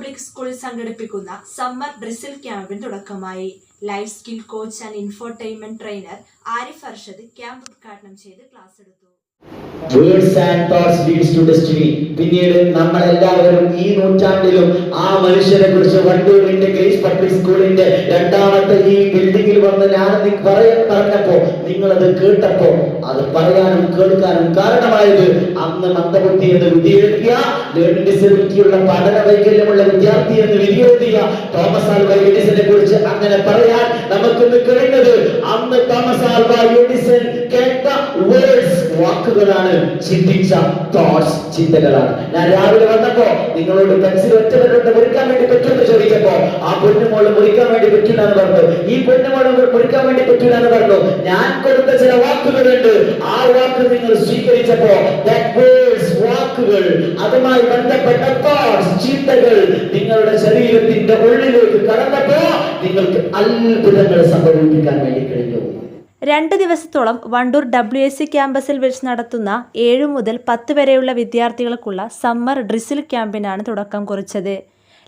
Public school സംഘടിപ്പിക്കുന്ന summer drizzle ക്യാമ്പിന് തുടക്കമായി. Life skill coach and infotainment trainer Arif Arshad camp ഉദ്ഘാടനം ചെയ്ത് ക്ലാസ് എടുത്തു. Words and thoughts leads to destiny പിന്നീട് നമ്മൾ എല്ലാവരും ഈ നൂറ്റാണ്ടിലും ആ മനുഷ്യനെ കുറിച്ച് വണ്ടൂരിന്റെ ഗ്രേസ് പബ്ലിക് സ്കൂളിന്റെ രണ്ടാമത്തെ ഈ ബിൽഡിംഗിൽ വന്ന് ഞാൻ പറഞ്ഞപ്പോ നിങ്ങൾ അത് കേട്ടപ്പോ അത് പറയാനും കേൾക്കാനും കാരണമായത് അന്ന് മന്ദബുദ്ധി എന്ന് ഡിസബിലിറ്റിയുള്ള പഠന വൈകല്യമുള്ള വിദ്യാർത്ഥി എന്ന് വിലയിരുത്തിയ തോമസ് ആൽവ എഡിസനെ കുറിച്ച് അങ്ങനെ പറയാൻ നമുക്കിന്ന് കഴിഞ്ഞത് അന്ന് തോമസ് ആൽവ എഡിസൺ കേട്ട വേർഡ്സ് വാക്കുകളാണ് ചിന്തിച്ച തോട്ട്സ് ചിന്തകളാണ്. ഞാൻ രാവിലെ വന്നപ്പോ നിങ്ങളോട് പെൻസിൽ ഒറ്റവരോട്ട് മുറിക്കാൻ വേണ്ടി പറ്റുമെന്ന് ചോദിച്ചപ്പോ ആ പൊന്നുമോൾ മുറിക്കാൻ വേണ്ടി പറ്റില്ല പറഞ്ഞു. ഈ പൊന്നുമോൾ മുറിക്കാൻ വേണ്ടി പറ്റില്ല പറഞ്ഞു. ഞാൻ കൊടുത്ത ചില വാക്കുകളുണ്ട്. ആ വാക്കുകൾ അതുമായി ബന്ധപ്പെട്ട തോട്ട്സ് ചിന്തകൾ നിങ്ങളുടെ ശരീരത്തിന്റെ ഉള്ളിലേക്ക് കടന്നപ്പോ നിങ്ങൾക്ക് അത്ഭുതങ്ങൾ സംഭവിപ്പിക്കാൻ വേണ്ടി കഴിഞ്ഞു. രണ്ട് ദിവസത്തോളം വണ്ടൂർ ഡബ്ല്യു എസ് സി ക്യാമ്പസിൽ വെച്ച് നടത്തുന്ന ഏഴു മുതൽ പത്ത് വരെയുള്ള വിദ്യാർത്ഥികൾക്കുള്ള സമ്മർ ഡ്രിസിൽ ക്യാമ്പിനാണ് തുടക്കം കുറിച്ചത്.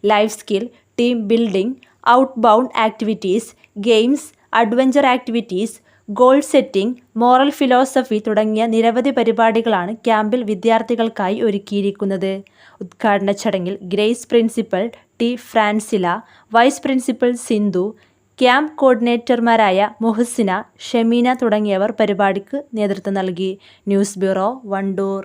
Life skill team building out bound activities games adventure activities goal setting moral philosophy തുടങ്ങിയ നിരവധി പരിപാടികളാണ് ക്യാമ്പിൽ വിദ്യാർത്ഥികൾക്കായി ഒരുക്കിയിരിക്കുന്നത്. ഉദ്ഘാടന ചടങ്ങിൽ Grace principal T Francila vice principal Sindhu camp കോർഡിനേറ്റർമാരായ Muhasina Shemeena തുടങ്ങിയവർ പരിപാടിക്ക് നേതൃത്വം നൽകി. News bureau Wandoor.